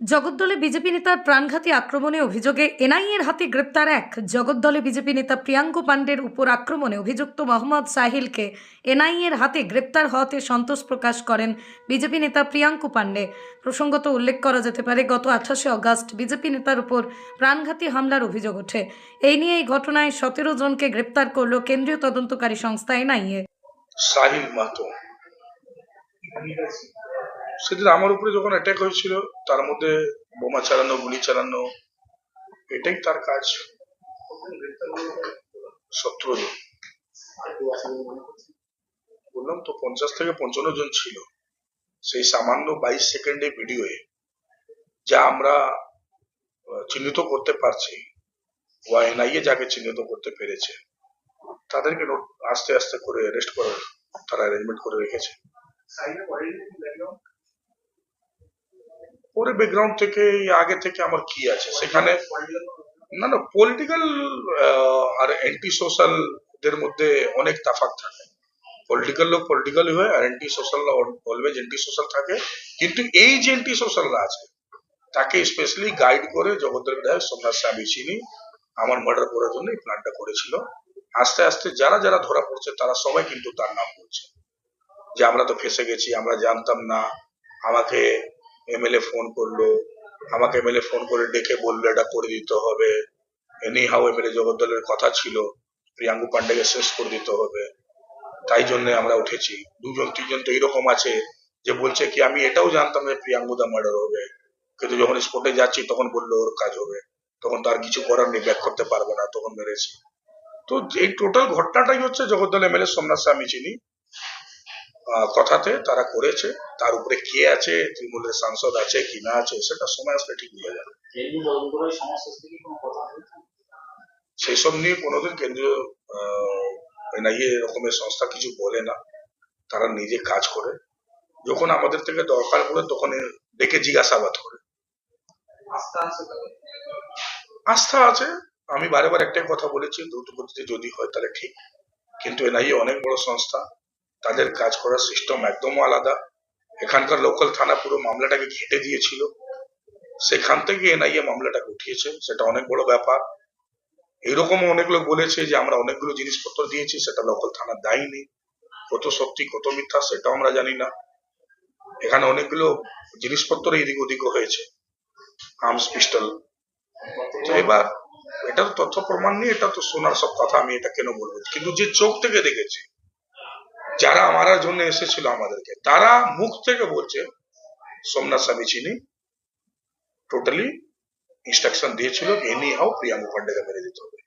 জগদ্দলে BJP নেতার প্রাণঘাতী আক্রমণে অভিযোগে এনআইএর হাতে গ্রেপ্তার এক। জগদ্দলে বিজেপি নেতা প্রিয়াঙ্ক পাণ্ডের উপর আক্রমণে অভিযুক্ত মোহাম্মদ সাহিলকে এনআইএর হাতে গ্রেপ্তার হওয়াতে সন্তোষ প্রকাশ করেন বিজেপি নেতা প্রিয়াঙ্ক পাণ্ডে। প্রসঙ্গত উল্লেখ করা যেতে পারে, গত আঠাশে অগাস্ট বিজেপি নেতার উপর প্রাণঘাতী হামলার অভিযোগ ওঠে। এই নিয়ে এই ঘটনায় সতেরো জনকে গ্রেপ্তার করল কেন্দ্রীয় তদন্তকারী সংস্থা এনআইএ। সাহিল মাহাতো সেদিন আমার উপরে যখন অ্যাটাক হয়েছিল, তার মধ্যে বোমা চালানো, গুলি চালানো, এটাই তার কাজ। সতেরো বললাম তো, পঞ্চাশ থেকে পঞ্চান্ন জন ছিল। সেই সামান্য বাইশ সেকেন্ডে ভিডিওয়ে যা আমরা চিহ্নিত করতে পারছি, বা এনআইএ যাকে চিহ্নিত করতে পেরেছে, তাদেরকে আস্তে আস্তে করে অ্যারেস্ট করার, তারা অ্যারেঞ্জমেন্ট করে রেখেছে। পরে ব্যাকগ্রাউন্ড থেকে আগে থেকে আমার কি আছে? সেখানে না না পলিটিক্যাল আর অ্যান্টি সোশ্যাল দের মধ্যে অনেক তাফাক থাকে। পলিটিক্যাল লোক পলিটিক্যালই হয়, আর anti social always anti social থাকে। কিন্তু এই যে অ্যান্টি সোশ্যালরা আছে, তাকে স্পেশালি গাইড করে জগদ্দল বিধায়ক সোমনাথ স্বামী চিনি আমার মার্ডার করার জন্য এই প্ল্যানটা করেছিল। আস্তে আস্তে যারা যারা ধরা পড়ছে, তারা সবাই কিন্তু তার নাম বলছে। যে আমরা তো ফেসে গেছি, আমরা জানতাম না, আমাকে এমএলএ ফোন করল, আমাকে এমএলএ ফোন করে ডেকে বলল, এটা করে দিতে হবে। এনি হাউ এমএলএ জগদ্দলের কথা ছিল, প্রিয়াঙ্গু পান্ডেকে শেষ করে দিতে হবে। তাই জন্য আমরা উঠেছি। দুজন, তিনজন তো এরকম আছে যে বলছে কি, আমি এটাও জানতাম যে প্রিয়াঙ্কুদা মার্ডার হবে। কিন্তু যখন স্পটে যাচ্ছি, তখন বলল, ওর কাজ হবে। তখন তার কিছু করার নেই ব্যাক করতে পারব না, তখন মেরেছি। তো এই টোটাল ঘটনাটাই হচ্ছে জগদ্দল এমএলএ সোমনাথ স্বামী চিনি। কথাতে তারা করেছে তার উপরে কে আছে তৃণমূলের সাংসদ আছে কি না আছে সেটা সময় আসলে ঠিক হয়ে যাবে। সেই সব নিয়ে কোনোদিন কেন্দ্রীয় এনআইএ এরকমের সংস্থা কিছু বলে না। তারা নিজে কাজ করে। যখন আমাদের থেকে দরকার পড়ে তখন ডেকে জিজ্ঞাসাবাদ করে। আস্থা আছে আস্থা আছে। আমি বারে বার একটাই কথা বলেছি দ্রুত গতিতে যদি হয় তাহলে ঠিক। কিন্তু এনআইএ অনেক বড় সংস্থা। তাদের কাজ করার সিস্টেম একদম আলাদা। এখানকার লোকাল থানা পুরো মামলাটাকে ঘেটে দিয়েছিল। সেখান থেকে এনআইএ মামলাটাকে উঠিয়েছে সেটা অনেক বড় ব্যাপার। এরকম অনেক লোক বলেছে যে, আমরা অনেকগুলো জিনিসপত্র দিয়েছি, সেটা লোকাল থানা দেয়নি। কত সত্যি, কত মিথ্যা, সেটাও আমরা জানি না। এখানে অনেকগুলো জিনিসপত্র এদিক ওদিক হয়েছে। আর্মস পিস্টল এবার এটা তথ্য প্রমাণ নিয়ে এটা তো শোনার সব কথা আমি এটা কেন বলব? কিন্তু যে চোখ থেকে দেখেছে যারা আমারা জন্য এসেছিল আমাদেরকে, তারা মুখ থেকে বলছে, সোমনাথ স্বামী চিনি টোটালি ইনস্ট্রাকশন দিয়েছিল এনি হাও প্রিয়া মুখার্জীকে মেরে দিতে হবে।